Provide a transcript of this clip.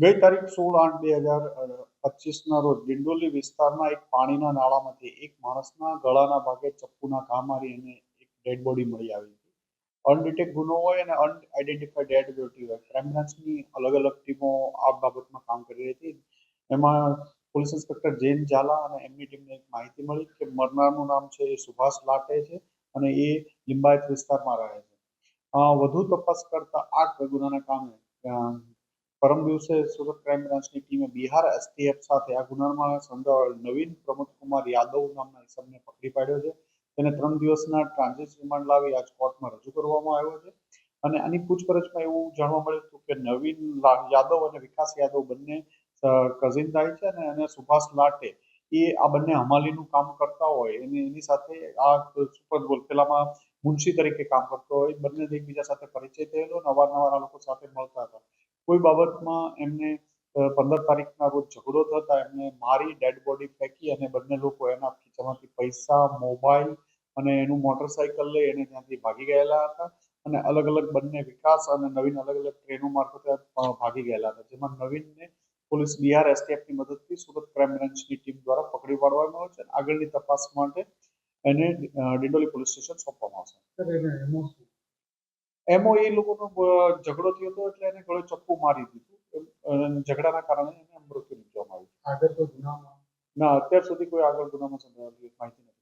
ગઈ તારીખ સોળ આઠ બે હજાર પચીસના રોજ ડિંડોલી વિસ્તારના એક પાણીના નાળામાંથી એક માણસના ગળાના ભાગે ચપ્પુના ઘા મારી અને એક ડેડ બોડી મળી આવી હતી. અનડિટેક ગુનો હોય અને અનઆઇડેન્ટિફાઈડ ડેડ બોડી હોય ક્રાઇમ અલગ અલગ ટીમો આ બાબતમાં કામ કરી રહી હતી. એમાં પોલીસ ઇન્સ્પેક્ટર જૈન ઝાલા અને એમની ટીમને એક માહિતી મળી કે મરનારનું નામ છે એ સુભાષ લાટે છે અને એ લિંબાયત વિસ્તારમાં રહે છે. વધુ તપાસ કરતા આ ગુનાના કામે પરમ દિવસે સુરત ક્રાઇમ બ્રાન્ચની ટીમે બિહાર એસટીએફ સાથે આ ગુનામાં સંડોવાયેલ નવીન પ્રમોદકુમાર યાદવ નામના ઇસમને પકડી પાડ્યો છે. તેને ત્રણ દિવસના ટ્રાન્ઝિટ રિમાન્ડ લાવી આજ કોર્ટમાં રજૂ કરવામાં આવ્યો છે. અને આની પૂછપરછમાં એવું જાણવા મળ્યું હતું કે નવીન યાદવ અને વિકાસ યાદવ બંને કઝિન થાય છે અને અને સુભાષ લાટે એ આ બંને હમાલીનું કામ કરતા હોય. એની એની સાથે આ સુપર ગોલ પેલામાં મુનશી તરીકે કામ કરતો હોય. બંને એકબીજા સાથે પરિચય થયેલો અને અવારનવાર આ લોકો સાથે મળતા હતા. કોઈ બાબતમાં એમને પંદર તારીખના રોજ ઝઘડો થતા એમને મારી ડેડ બોડી ફેંકી અને બંને લોકો એના ખીચામાંથી પૈસા, મોબાઈલ અને એનું મોટરસાયકલ લઈ એને ત્યાંથી ભાગી ગયેલા હતા. અને અલગ અલગ બંને વિકાસ અને નવીન અલગ અલગ ટ્રેનો મારફતે ભાગી ગયેલા હતા. જેમાં નવીનને પોલીસ બિહાર એસટીએફની મદદથી સુરત ક્રાઇમ બ્રાન્ચની ટીમ દ્વારા પકડી પાડવામાં આવ્યો છે આગળની તપાસ માટે એને ડિંડોલી પોલીસ સ્ટેશન સોંપવામાં આવશે. એમો એ લોકોનો અ, ઝઘડો થયો હતો એટલે એને ગળે ચપ્પુ મારી દીધું. ઝઘડાના કારણે એને મૃત્યુ નીપજવામાં આવ્યું આગળ તો ગુનામાં? ના અત્યાર સુધી કોઈ આગળ ગુનામાં સંડોવાયેલી માહિતી નથી.